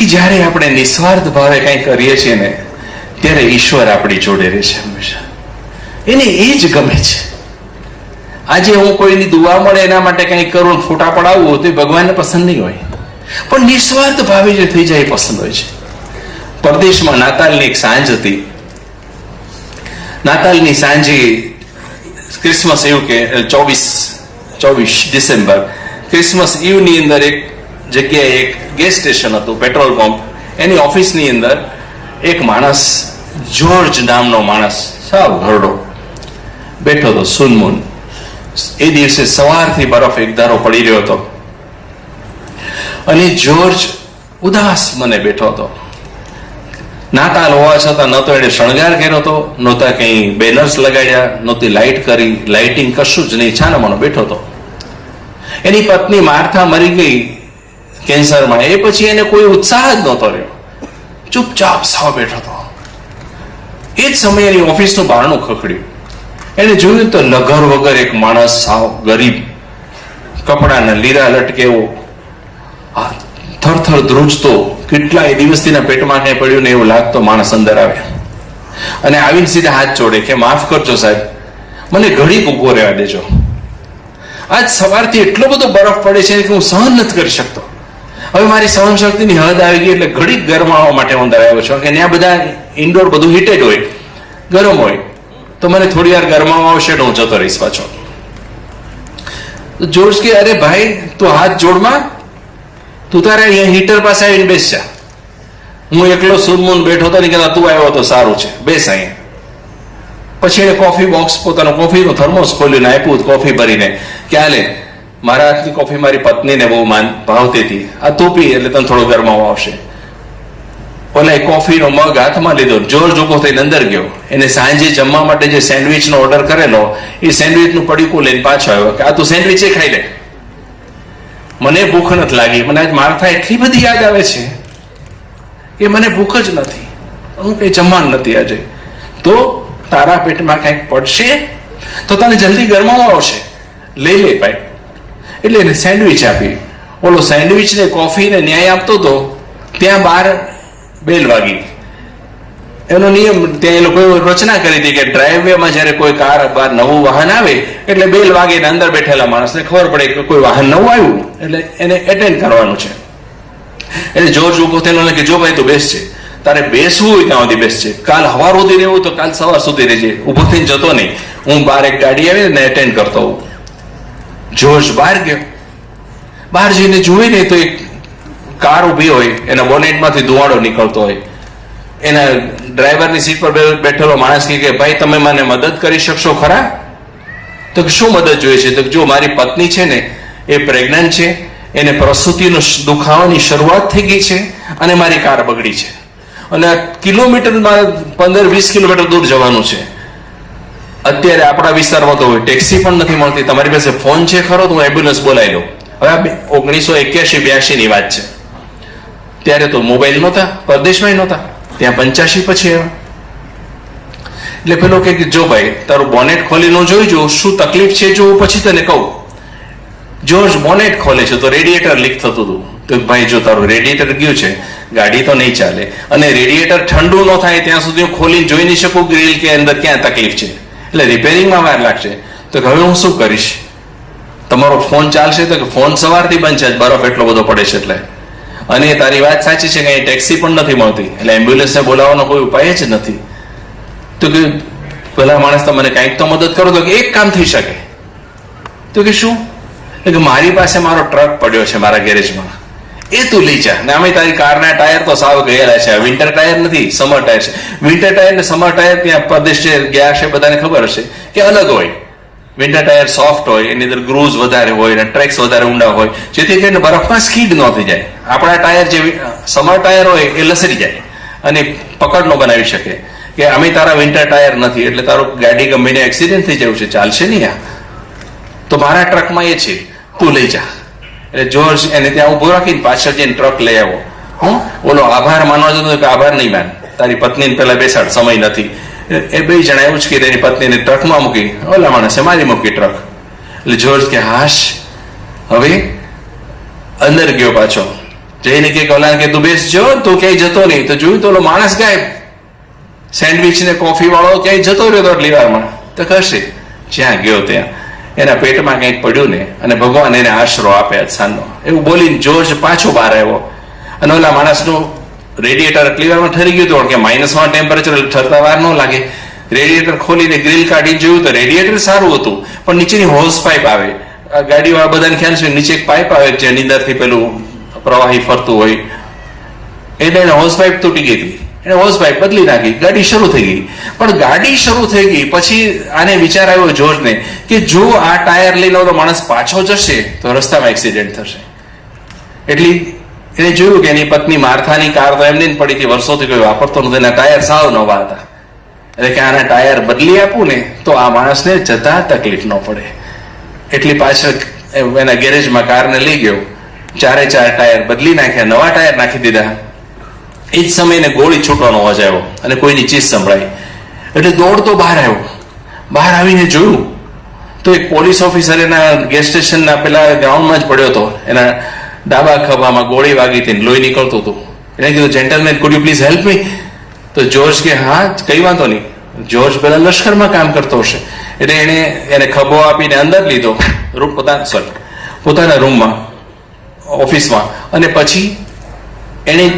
કે જ્યારે આપણે નિસ્વાર્થ ભાવે કંઈ કરીએ છીએ ને, ત્યારે ઈશ્વર આપણી જોડે રહે છે હંમેશા. એને એ જ ગમે છે. આજે હું કોઈની દુવા મળે એના માટે કંઈ કરું ફોટા પડાવવું તો એ ભગવાનને પસંદ નહીં હોય. પણ નિસ્વાર્થ ભાવે જે થઈ જાય એ પસંદ હોય છે. પરદેશમાં નાતાલની એક સાંજ હતી. નાતાલની સાંજે ક્રિસમસ એવું કે, ચોવીસ ચોવીસ ડિસેમ્બર, ક્રિસમસ ઈવની અંદર એક જગ્યાએ એક ગેસ સ્ટેશન હતું પેટ્રોલ પંપ એની ઓફિસની અંદર એક માણસ જ્યોર્જ નામનો માણસ, સાવ ઘરડો, બેઠો હતો, સુનમુન. એ દિવસે સવારથી બરફ એકધારો પડી રહ્યો હતો. અને જ્યોર્જ ઉદાસ મને બેઠો હતો. નાતાલ હોવા છતાં, ન તો એને શણગાર કર્યો હતો નહોતા કંઈ બેનર્સ લગાડ્યા નહોતી લાઇટ કરી લાઇટિંગ કશું જ નહીં. છાનામાનો બેઠો હતો. એની પત્ની માર્થા મરી ગઈ. કેન્સરમાં. એ પછી એને કોઈ ઉત્સાહ જ નહોતો રહ્યો. ચૂપચાપ સાવ બેઠો હતો. એ જ સમયે એની ઓફિસનું બારણું ખખડ્યું. એને જોયું તો લગર વગર એક માણસ સાવ ગરીબ. કપડાના લીરા લટકેવો આ થરથર ધ્રુજતો કેટલાય દિવસથીના પેટમાં ક્યાંય પડ્યું ને એવું લાગતો માણસ અંદર આવે અને આવીને સીધા હાથ જોડે કે, માફ કરજો સાહેબ. મને ઘડી ઊભો રહેવા દેજો. આજ સવારથી એટલો બધો બરફ પડે છે કે હું સહન નથી કરી શકતો. હવે મારી સહન શક્તિની હદ આવી ગઈ એટલે ઘડી ગરમાવા માટે હું અંદર આવ્યો છું. કે ત્યાં બધા ઇન્ડોર બધું હીટેડ હોય, ગરમ હોય, તો મને થોડી વાર ગરમાવા આવશે તો હું જતો રહીશ પાછો. જોશ કે, અરે ભાઈ, તું હાથ જોડમાં? તું તારે અહીંયા હીટર પાસે આવીને બેસ જા. હું એકલો સુનમુન બેઠો હતો ને કહેતા, તું આવ્યો તો સારું છે, બેસ અહીંયા. પછી એને કોફી બોક્સ પોતાનો કોફીનું થર્મોસ ખોલીને આપ્યું કોફી ભરીને. કે હાલે મારા હાથની કોફી મારી પત્નીને બહુ માન, ભાવતી હતી. આ તું પી, એટલે તને થોડો ગરમાવો આવશે. ઓલા કોફીનો મગ હાથમાં લીધો, જોર જોકો થઈને અંદર ગયો. એને સાંજે જમવા માટે જે સેન્ડવિચનો ઓર્ડર કરેલો, એ સેન્ડવિચનું પડીકું લઈને પાછો આવ્યો કે, આ તું સેન્ડવિચ ખાઈ લે. મને ભૂખ નથી લાગી. મને આજ મારથા એટલી બધી યાદ આવે છે કે મને ભૂખ જ નથી. હું કંઈ જમવાનું નથી આજે. તો તારા પેટમાં કંઈક પડશે? તો તને જલ્દી ગરમાવો આવશે. લઈ લે ભાઈ. એટલે એને સેન્ડવિચ આપી. ઓલો સેન્ડવિચ ને કોફી ને ન્યાય આપતો હતો ત્યાં બહાર બેલ વાગી. એનો નિયમ, ત્યાં એ લોકોએ રચના કરી હતી કે ડ્રાઈવવેમાં જ્યારે કોઈ કાર બહાર નવું વાહન આવે, એટલે બેલ વાગે ને અંદર બેઠેલા માણસને ખબર પડે કે કોઈ વાહન નવું આવ્યું. એટલે એને એટેન્ડ કરવાનું છે. એટલે જોર્જ ઊભો થયેલો કે જો ભાઈ, તું બેસ તારે બેસવું હોય ત્યાં સુધી બેસશે કાલ હવાર સુધી રહેવું તો કાલ સવાર સુધી રહેજે. ઊભો થઈને જતો નહીં. હું બહાર એક ગાડી આવી ને એટેન્ડ કરતો હોઉં. જોર્જ બહાર ગયો બહાર જઈને જોઈ ને તો એક કાર ઊભી હોય, એના બોનેટમાંથી ધુવાડો નીકળતો હોય. એના ડ્રાઈવરની સીટ પર બેઠેલો માણસ કહે કે, ભાઈ, તમે મને મદદ કરી શકશો ખરા? તો શું મદદ જોઈએ છે? તો જો મારી પત્ની છે ને, એ પ્રેગ્નન્ટ છે, એને પ્રસૂતિનો દુખાવાની શરૂઆત થઈ ગઈ છે અને મારી કાર બગડી છે. અને કિલોમીટરમાં પંદર વીસ કિલોમીટર દૂર જવાનું છે. અત્યારે આપણા વિસ્તારમાં તો ટેક્સી પણ નથી મળતી. તમારી પાસે ફોન છે ખરો? તો હું એમ્બ્યુલન્સ બોલાવી લઉં. હવે ઓગણીસો એક્યાસી બ્યાસી ની વાત છે. ત્યારે તો મોબાઈલ નહોતા પરદેશમાં નહોતા. ત્યાં પંચ્યાસી પછી આવ્યા. એટલે પેલો કે, જો ભાઈ, તારું બોનેટ ખોલીને જોઈજો. શું તકલીફ છે? જો પછી તને કહું. જોર્જ બોનેટ ખોલે છે, તો રેડિએટર લીક થતું હતું. તો ભાઈ, જો તારું રેડિએટર ગયું છે, ગાડી તો નહીં ચાલે. અને રેડિએટર ઠંડુ ન થાય, ત્યાં સુધી હું ખોલીને જોઈ નહીં શકું ગ્રીલ કે અંદર ક્યાં તકલીફ છે. એટલે રિપેરિંગમાં વાર લાગશે. તો કે હવે હું શું કરીશ? તમારો ફોન ચાલશે તો કે ફોન સવારથી બંધ છે. બરફ એટલો બધો પડે છે એટલે. અને તારી વાત સાચી છે કે અહીં ટેક્સી પણ નથી મળતી. એટલે એમ્બ્યુલન્સને બોલાવવાનો કોઈ ઉપાય જ નથી. તો કે પેલા માણસ તમને કંઈક તો મદદ કરો તો કે એક કામ થઈ શકે. તો કે શું? કે મારી પાસે મારો ટ્રક પડ્યો છે મારા ગેરેજમાં એ તું લઈ જા. ને અમે તારી કારના ટાયર તો સાવ ગયેલા છે. વિન્ટર ટાયર નથી સમર ટાયર છે. વિન્ટર ટાયર ને સમર ટાયર ત્યાં પ્રદેશ છે, ગયા છે, બધાને ખબર હશે કે અલગ હોય. વિન્ટર ટાયર સોફ્ટ હોય, એની અંદર ગ્રુઝ વધારે હોય અને ટ્રેક્સ વધારે ઊંડા હોય. જેથી કરીને બરફમાં સ્કીડ ન થઈ જાય. આપણા ટાયર જે સમર ટાયર હોય એ લસરી જાય અને પકડ ન બનાવી શકે. કે અમે તારા વિન્ટર ટાયર નથી, એટલે તારું ગાડી ગમીને એક્સિડન્ટ થઈ જવું છે. ચાલશે નહીં આ. તો મારા ટ્રકમાં એ છે. તું લઈ જા. એટલે જોર્જ એને ત્યાં ઊભો રાખીને પાછળ જઈને ટ્રક લઈ આવો હું? ઓલો આભાર માનવા જતો કે આભાર નહીં માન તારી પત્નીને પહેલા બેસાડ સમય નથી. એ- બે જણા એવું જ કે તેની પત્નીને ટ્રકમાં મૂકી. ઓલા માણસે મારી મૂકી ટ્રક એટલે જોર્જ કે હાશ હવે અંદર ગયો પાછો. જઈને કે ઓલા કે તું બેસજો તું ક્યાંય જતો નહીં. તો જોયું તો ઓલો માણસ ગાયબ. સેન્ડવિચ ને કોફી વાળો ક્યાંય જતો રહ્યો તો આટલી વારમાં તો કશે જ્યાં ગયો ત્યાં. એના પેટમાં કંઈક પડ્યું ને અને ભગવાન એને આશરો આપે સાંજનો એવું બોલીને જોર્જ પાછો બહાર આવ્યો. અને ઓલા માણસનું રેડિયેટર આટલી વારમાં ઠરી ગયું હતું, કે માઇનસમાં ટેમ્પરેચર ઠરતા વાર ન લાગે. રેડિયેટર ખોલીને ગ્રીલ કાઢીને જોયું તો રેડિયેટર સારું હતું, પણ નીચેની હોઝ પાઇપ આવે. આ ગાડીવાળા બધાને ખ્યાલ છે, નીચે એક પાઇપ આવે જેની અંદરથી પેલું પ્રવાહી ફરતું હોય. એટલે એને હોઝ પાઇપ તૂટી ગઈ હતી. એને હોઝ પાઇપ બદલી નાખી, ગાડી શરૂ થઈ ગઈ. પણ ગાડી શરૂ થઈ ગઈ, પછી આને વિચાર આવ્યો જોર્જને કે જો આ ટાયર લઈને તો માણસ પાછો જશે તો રસ્તામાં એક્સિડન્ટ થશે. એટલી એને જોયું કે એની પત્ની માર્થાની કાર તો એમને પડી હતી, વર્ષોથી કોઈ વાપરતો નથી એના ટાયર સાવ નવા હતા. એટલે કે આના ટાયર બદલી આપું ને તો આ માણસને જતા તકલીફ ન પડે. એટલી પાછળ એના ગેરેજમાં કારને લઈ ગયો. ચારે ચાર ટાયર બદલી નાખ્યા, નવા ટાયર નાખી દીધા. એ જ સમયે એને ગોળી છૂટવાનો અવાજ આવ્યો અને કોઈની ચીજ સંભળાઈ. એટલે દોડતો બહાર આવ્યો. બહાર આવીને જોયું તો એક પોલીસ ઓફિસર એના ગેસ સ્ટેશનના પેલા ગ્રાઉન્ડમાં જ પડ્યો હતો. એના ડાબા ખભામાં ગોળી વાગી હતી લોહી નીકળતું હતું. એને કીધું gentleman could you please help me તો જોર્જ કે, હા, કઈ વાંધો નહીં. જોર્જ પેલા લશ્કરમાં કામ કરતો હશે. એટલે એને એને ખભો આપીને અંદર લીધો. રૂમ પોતાના સોરી પોતાના રૂમમાં, ઓફિસમાં. અને પછી એને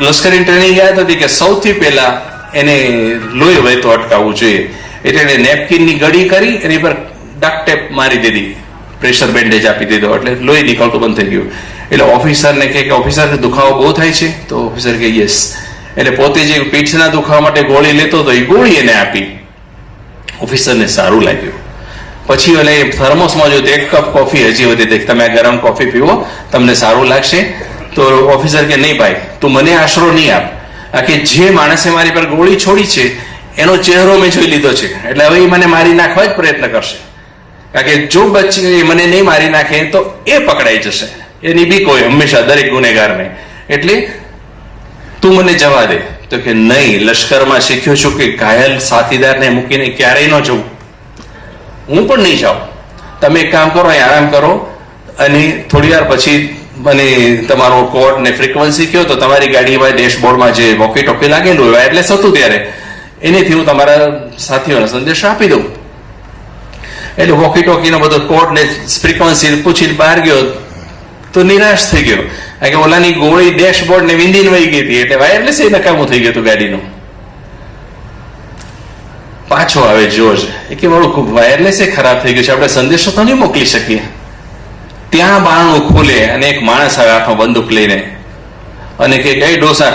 લશ્કરી ટ્રેનિંગ યાદ હતી કે સૌથી પહેલા એને લોહી વહેતો અટકાવવું જોઈએ. એટલે એને નેપકિનની ગળી કરી, એની પર ડાકટેપ મારી દીધી. પ્રેશર બેન્ડેજ આપી દીધો. એટલે લોહી નીકળતું બંધ થઈ ગયું. એટલે ઓફિસરને કહે કે, ઓફિસરને દુખાવો બહુ થાય છે? તો ઓફિસર કહે, યસ. એટલે પોતે જે પીઠના દુખાવા માટે ગોળી લેતો હતો, એ ગોળી એને આપી. ઓફિસરને સારું લાગ્યું. પછી એટલે થર્મોસમાં જો એક કપ કોફી હજી વધી, દેખ, તમે ગરમ કોફી પીવો, તમને સારું લાગશે. તો ઓફિસર કે, નહીં ભાઈ, તું મને આશરો નહીં આપ. આ કે, જે માણસે મારી પર ગોળી છોડી છે, એનો ચહેરો મેં જોઈ લીધો છે. એટલે હવે એ મને મારી નાખવા જ પ્રયત્ન કરશે. કારણ કે, જો બચ્ચી મને નહીં મારી નાખે, તો એ પકડાઈ જશે. એની બી કોઈ, હંમેશા દરેક ગુનેગારને. એટલે તું મને જવા દે. તો કે, નહીં, લશ્કરમાં શીખ્યો છું કે ઘાયલ સાથીદારને મૂકીને ક્યારેય ન જવું. હું પણ નહીં જાઉં. તમે એક કામ કરો, અહીં આરામ કરો અને થોડી વાર પછી મને તમારો કોડ ને ફ્રીક્વન્સી કયો, તો તમારી ગાડીમાં ડેશબોર્ડમાં જે વોકી ટોકી લાગેલું હોય વાયરલેસ હતું ત્યારે, એનેથી હું તમારા સાથીઓને સંદેશ આપી દઉં. એટલે વોકી ટોકીનો બધો કોડ ને ફ્રીક્વન્સી પૂછી બહાર ગયો, તો નિરાશ થઈ ગયો. કારણ કે ઓલાની ગોળી ડેશબોર્ડ ને વિંદીને વહી ગઈ હતી, એટલે વાયરલેસ એ નકામું થઈ ગયું હતું ગાડીનું. પાછો આવે જોજ એ કે મારું વાયરલેસ એ ખરાબ થઈ ગયું છે? આપણે સંદેશો તો નહીં મોકલી શકીએ? ત્યાં બારણું ખોલે અને એક માણસ આવે હાથમાં બંદૂક લઈને. અને કે કઈ ડોસા.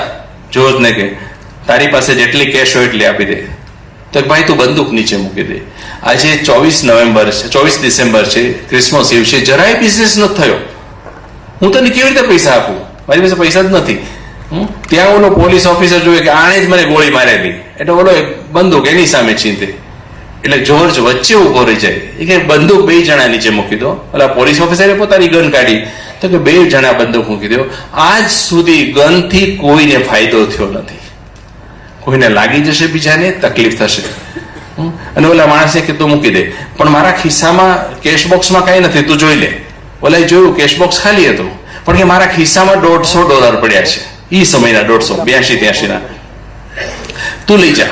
જોજ ને કે તારી પાસે જેટલી કેશ હોય એટલી આપી દે. તો ભાઈ, તું બંદૂક નીચે મૂકી દે. આજે ચોવીસ નવેમ્બર છે, ચોવીસ ડિસેમ્બર છે, ક્રિસમસ ઇવ છે, જરાય બિઝનેસ નથી થયો. હું તને કેવી રીતે પૈસા આપું? મારી પાસે પૈસા જ નથી? ત્યાં ઓલો પોલીસ ઓફિસર જોવે કે આણે જ મને ગોળી મારેલી. એટલે ઓલો બંદૂક એની સામે ચીંતે એટલે જોર્જ વચ્ચે ઊભો રહી જાય. એ કે બંદૂક બે જણા નીચે મૂકી દો. ઓલા પોલીસ ઓફિસરે પોતાની ગન કાઢી. તો કે બે જણા બંદૂક મૂકી દો. આજ સુધી ગનથી કોઈને ફાયદો થયો નથી. કોઈને લાગી જશે બીજાને, તકલીફ થશે. અને ઓલા માણસે કે તું મૂકી દે. પણ મારા ખિસ્સામાં કેશ બોક્સમાં કઈ નથી, તું જોઈ લે. ઓલાએ જોયું કેશ બોક્સ ખાલી હતું. પણ કે મારા ખિસ્સામાં દોઢસો ડોલર પડ્યા છે. એ સમયના દોઢસો બ્યાસી ત્યાસી ના તું લઈ જા.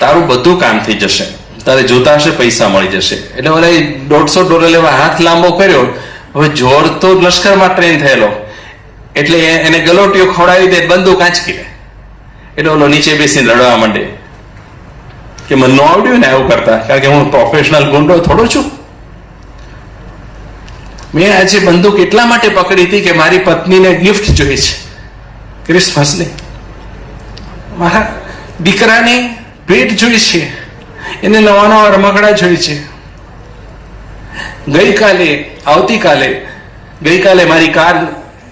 તારું બધું કામ થઈ જશે. તારે જોતા હશે, પૈસા મળી જશે. એટલે ઓલા દોઢસો ડોલર લેવા હાથ લાંબો કર્યો. હવે જોર તો લશ્કરમાં ટ્રેન થયેલો. એટલે એને ગલોટીઓ ખવડાવી દે, બંદૂક આંચકી લે એટલે ઓલો નીચે બેસીને રડવા માંડે. કે મને ન આવડ્યું ને એવું કરતા. કારણ કે હું પ્રોફેશનલ ગુંડો થોડો છું. મેં આજે બંદૂક એટલા માટે પકડી હતી કે મારી પત્નીને ગિફ્ટ જોઈએ છે. ક્રિસમસની. મારા દીકરાને ભેટ જોઈએ છે. એને નવા નવા રમકડા જોઈ છે. ગઈકાલે, આવતીકાલે, ગઈકાલે મારી કાર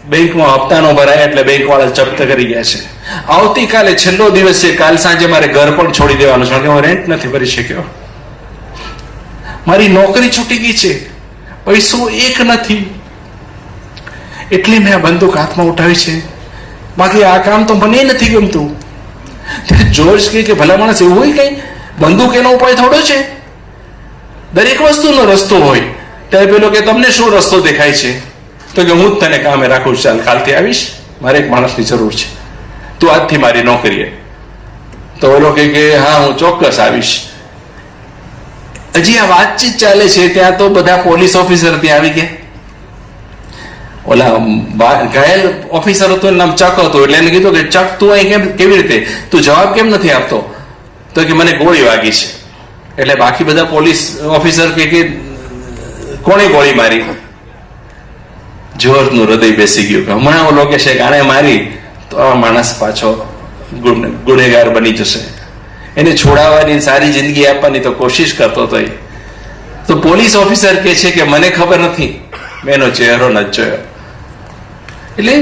બેંકમાં હપ્તાનો ભરાય એટલે બેંક વાળા જપ્ત કરી ગયા છે. આવતીકાલે છેલ્લો દિવસ છે કાલ સાંજે મારે ઘર પણ છોડી દેવાનું છે. હું રેન્ટ નથી ભરી શક્યો. મારી નોકરી છૂટી ગઈ છે. પૈસો એક નથી. એટલે મેં આ બંદૂક હાથમાં ઉઠાવી છે. બાકી આ કામ તો મને નથી ગમતું. ત્યારે જોર્જ કે ભલા માણસ એવું હોય કઈ? બંદૂક એનો ઉપાય થોડો છે? દરેક વસ્તુનો રસ્તો હોય. ત્યારે પેલો કે, તમને શું રસ્તો દેખાય છે? તો કે, હું જ તને કામે રાખું ચાલ, કાલથી આવીશ. મારે એક માણસની જરૂર છે. તું આજથી મારી નોકરીએ તો ઓલો કે હા, હું ચોક્કસ આવીશ. હજી આ વાતચીત ચાલે છે, ત્યાં તો બધા પોલીસ ઓફિસર ત્યાં આવી ગયા. ઓલા ઘાયલ ઓફિસર હતો નામ ચક હતું, એટલે એને કીધું કે, ચક, તું અહીં કેમ, કેવી રીતે? તું જવાબ કેમ નથી આપતો? તો કે મને ગોળી વાગી છે. એટલે બાકી બધા પોલીસ ઓફિસર કે કોણે ગોળી મારી? જોરનું હૃદય બેસી ગયું કે હમણાં ઓલો કે છે ગાણે મારી, તો આ માણસ પાછો ગુનેગાર બની જશે. એને છોડાવવાની સારી જિંદગી આપવાની તો કોશિશ કરતો હતો તો પોલીસ ઓફિસર કે છે કે મને ખબર નથી. મેં એનો ચહેરો નથી જોયો. એટલે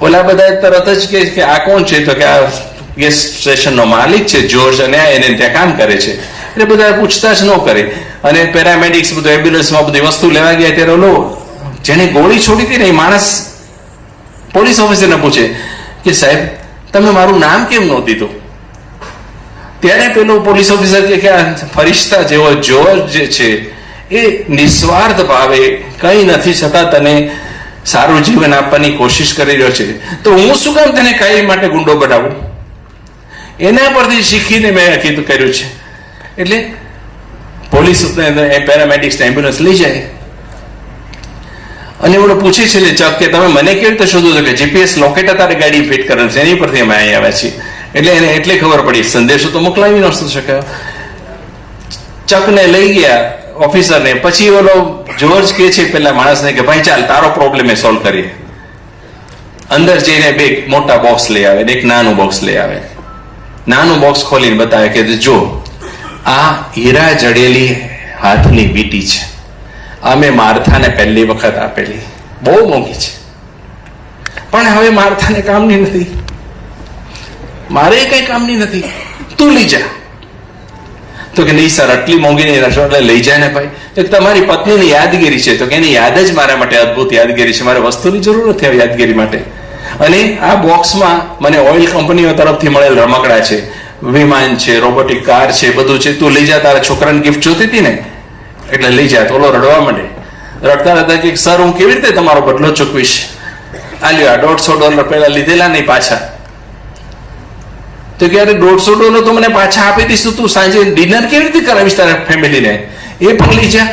ઓલા બધા તરત જ કે આ કોણ છે? તો કે આ ગેસ સ્ટેશનનો માલિક છે જોર્જ અને એને ત્યાં કામ કરે છે. એટલે બધા પૂછતાછ ન કરે. અને પેરામેડિક્સ બધું એમ્બ્યુલન્સમાં બધી વસ્તુ લેવા ગયા ત્યારે ઓલો જેને ગોળી છોડી હતી ને એ માણસ પોલીસ ઓફિસરને પૂછે કે સાહેબ તમે મારું નામ કેમ ન દીધું ત્યારે પેલો પોલીસ ઓફિસર કે આ ફરિશ્તા જેવો જોર્જ જે છે, એ નિસ્વાર્થ ભાવે કંઈ નથી છતાં તને સારું જીવન આપવાની કોશિશ કરી રહ્યો છે. તો હું શું કામ તને કઈ માટે ગુંડો બનાવું? એના પરથી શીખીને મેં કીધું કર્યું છે. એટલે પોલીસ પેરામેડિક્સ એમ્બ્યુલન્સ લઈ જાય. અને એવડો પૂછે છે ને, ચક, કે તમે મને કેવી રીતે શોધો છો કે જીપીએસ લોકેટ તારે ગાડી ફિટ કરેલ છે? એની પરથી અમે અહીં આવ્યા છીએ. એટલે એને એટલે ખબર પડી. સંદેશો તો મોકલાવી ન શક્યો. ચકને લઈ ગયા ઓફિસરને. પછી ઓલો જોર્જ કે છે પેલા માણસને કે, ભાઈ, ચાલ, તારો પ્રોબ્લેમ એ સોલ્વ કરીએ. અંદર જઈને બે મોટા બોક્સ લઈ આવે એક નાનું બોક્સ લઈ આવે. નાનું બોક્સ ખોલીને બતાવે કે જો, આ હીરા જડેલી હાથની વીટી છે. અમે મારથાને પહેલી વખત આપેલી. બહુ મોંઘી છે. પણ હવે મારથાને કામની નથી. મારે કઈ કામની નથી. તું લઈ જા. તો કે નહીં સર, આટલી મોંઘી નહીં એટલે લઈ જાય ને ભાઈ. તો તમારી પત્નીની યાદગીરી છે. તો કે એની યાદ જ મારા માટે અદભુત યાદગીરી છે. મારે વસ્તુની જરૂર નથી હવે યાદગીરી માટે. અને આ બોક્સમાં મને ઓઇલ કંપનીઓ તરફથી મળેલ રમકડા છે, વિમાન છે રોબોટિક કાર છે, બધું છે. તું લઈ જા, તારા છોકરાને ગિફ્ટ જોતી હતી ને? એટલે લઈ જા, તો રડવા માંડે. રડતા રડતા કે સર હું કેવી રીતે તમારો બદલો ચૂકવીશ? આ લ્યો, આ દોઢસો ડોલર પહેલા લીધેલા નહીં પાછા. તો કે, અરે, દોઢસો ડોલર તો મને પાછા આપી દઈશ તું સાંજે ડિનર કેવી રીતે કરાવીશ તારા ફેમિલીને? એ પણ લઈ જા.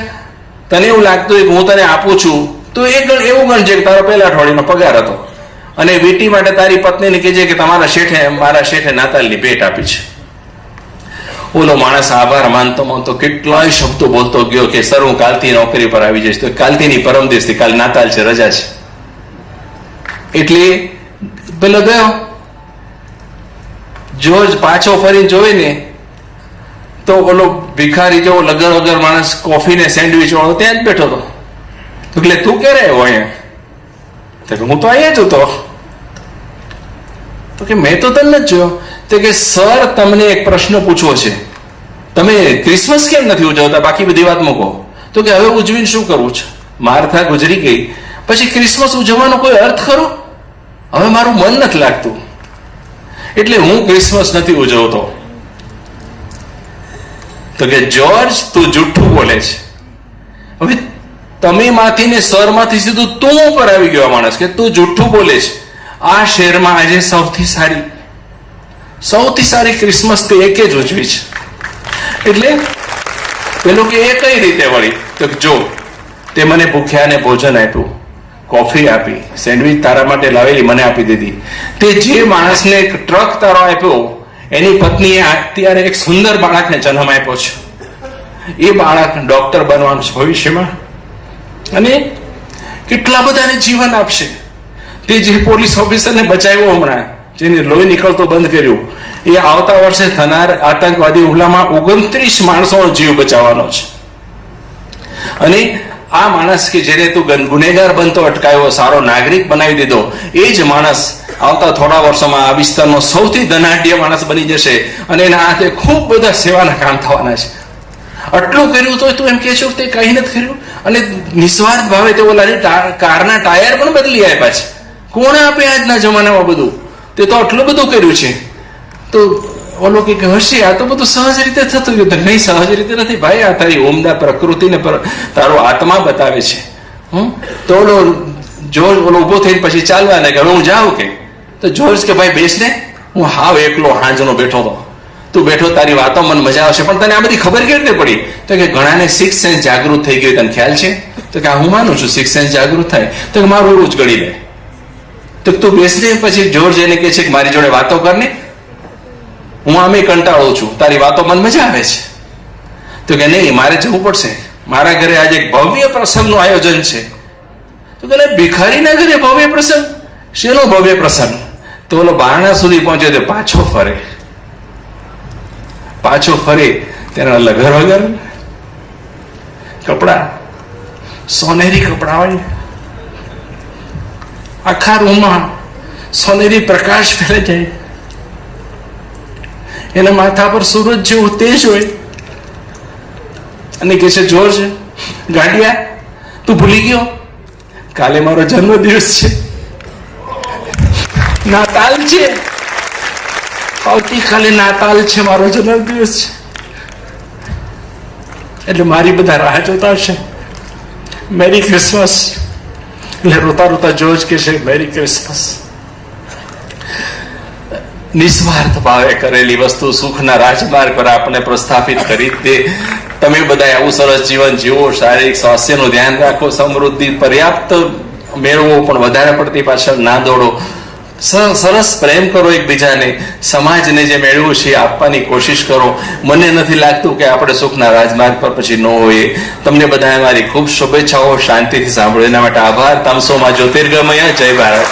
તને એવું લાગતું હોય કે હું તને આપું છું, તો એ ગણ, એવું ગણજે કે તારો પહેલા અઠવાડિયાનો પગાર હતો. અને બેટી માટે તારી પત્નીને કહેજે કે તમારા શેઠે, મારા શેઠે નાતાલની ભેટ આપી છે. ઓલો માણસ આભાર માનતો માનતો કેટલાય શબ્દો બોલતો ગયો કે સર, હું કાલથી નોકરી પર આવી જઈશ. તો કાલથી ની પરમ દિવસથી કાલ નાતાલ છે, રજા છે. એટલે પેલો ગયો. જોર્જ પાછો ફરી જોઈ ને તો ઓલો ભિખારી જેવો લગર વગર માણસ કોફી ને સેન્ડવિચ વાળો ત્યાં જ બેઠો હતો. એટલે તું ક્યારે આવ્યો અહીંયા? તો હું તો અહીંયા જ હતો. તો કે, મેં તો તને જ જોયો. તો કે સર, તમને એક પ્રશ્ન પૂછવો છે. તમે ક્રિસમસ કેમ નથી ઉજવતા? બાકી બધી વાત મૂકો. તો કે, હવે ઉજવીને શું કરવું છે? મારથા ગુજરી ગઈ. પછી ક્રિસમસ ઉજવવાનો કોઈ અર્થ ખરો? હવે મારું મન નથી લાગતું. એટલે હું ક્રિસમસ નથી ઉજવતો. તો કે, જ્યોર્જ, તું જુઠ્ઠું બોલે છે. હવે તમે માંથી ને સરમાંથી સીધું તું ઉપર આવી ગયો માણસ કે તું જુઠ્ઠું બોલે છે આ શહેરમાં આજે સૌથી સારી સૌથી સારી ક્રિસમસ તે એકે જ ઉજવી છે. એટલે પેલું કે એ કઈ રીતે વળી? તો જો, તે મને ભૂખ્યાને ભોજન આપ્યું, કોફી આપી, સેન્ડવિચ તારા માટે લાવેલી, મને આપી દીધી. તે જે માણસને એક ટ્રક તારો આપ્યો, એની પત્નીએ અત્યારે એક સુંદર બાળકને જન્મ આપ્યો છે. એ બાળક ડોક્ટર બનવાનું ભવિષ્યમાં. અને કેટલા બધાને જીવન આપશે? તે જે પોલીસ ઓફિસરને બચાવ્યો હમણાં, જેને લોહી નીકળતો બંધ કર્યું, એ આવતા વર્ષે થનાર આતંકવાદી હુમલામાં ઓગણત્રીસ માણસોનો જીવ બચાવવાનો છે. અને આ માણસ કે જેને તું ગન- ગુનેગાર બનતો, અટકાયો, સારો નાગરિક બનાવી દીધો, એ જ માણસ આવતા થોડા વર્ષોમાં આ વિસ્તારનો સૌથી ધનાઢ્ય માણસ બની જશે અને એના હાથે ખૂબ બધા સેવાના કામ થવાના છે. આટલું કર્યું તો તું એમ કહેશો તે કંઈ નથી કર્યું? અને નિસ્વાર્થ ભાવે તે ઓલાની કારના ટાયર પણ બદલી આપ્યા છે. કોણે આપે આજના જમાનામાં બધું? તે તો આટલું બધું કર્યું છે. તો ઓલો કે હશે, આ તો બધું સહજ રીતે થતું ગયું. નહીં, સહજ રીતે નથી. ભાઈ, આ તારી ઉમદા પ્રકૃતિને પર, તારો આત્મા બતાવે છે. હમ? તો ઓલો જોર્જ ઓલો ઊભો થઈને પછી ચાલવા લાગે હવે હું જાઉં કે? તો જોર્જ કે, ભાઈ, બેસ ને. હું હાવ એકલો હાંજનો બેઠો હતો. તું બેઠો, તારી વાતો મને મજા આવશે. પણ તને આ બધી ખબર કેવી રીતે પડી? તો કે ઘણાને સિક્સ સેન્સ જાગૃત થઈ ગયું, તને ખ્યાલ છે? તો કે હું માનું છું સિક્સ સેન્સ જાગૃત થાય. તો કે મારું રોજ ગળી લે. તો તું બેસને પછી જોર્જ એને કહે છે કે મારી જોડે વાતો કર હું આમે કંટાળું છું. તારી વાતો મને મજા આવે છે. તો કે નહીં, મારે જવું પડશે. મારા ઘરે આજે એક ભવ્ય પ્રસંગનું આયોજન છે. તો કે ભિખારીના ઘરે ભવ્ય પ્રસંગ? શેનો ભવ્ય પ્રસંગ? તો ઓલો બારણા સુધી પહોંચ્યો તો પાછો ફરે. પાછો ફરે તેના લગર વગર કપડા, સોનેરી કપડા હોય આખા રૂમમાં સોનેરી પ્રકાશ ફેલે જાય. એના માથા પર સૂરજ જેવું તેજ હોય. અને કહે છે જોર્જ ગાડિયા, તું ભૂલી ગયો? કાલે મારો જન્મદિવસ છે. નાતાલ છે. આવતીકાલે નાતાલ છે, મારો જન્મદિવસ છે. એટલે મારી બધા રાહ જોતા હશે. મેરી ક્રિસમસ એટલે રોતા રોતા જોજ કે છે મેરી ક્રિસમસ નિસ્વાર્થ ભાવે કરેલી વસ્તુ સુખના રાજમાર્ગ પર આપણે પ્રસ્થાપિત કરી દે. તમે બધા આવું સરસ જીવન જીવો, શારીરિક સ્વાસ્થ્યનું ધ્યાન રાખો, સમૃદ્ધિ પર્યાપ્ત મેળવો, પણ વધારે પડતી પાછળ ના દોડો. સરસ પ્રેમ કરો એકબીજાને. સમાજને જે મેળવ્યું છે આપવાની કોશિશ કરો. મને નથી લાગતું કે આપણે સુખના રાજમાર્ગ પર પછી ન હોઈએ. તમને બધા મારી ખૂબ શુભેચ્છાઓ. શાંતિથી સાંભળો. એના માટે આભાર. તમસોમાં જ્યોતિર્ગમય. જય ભારત.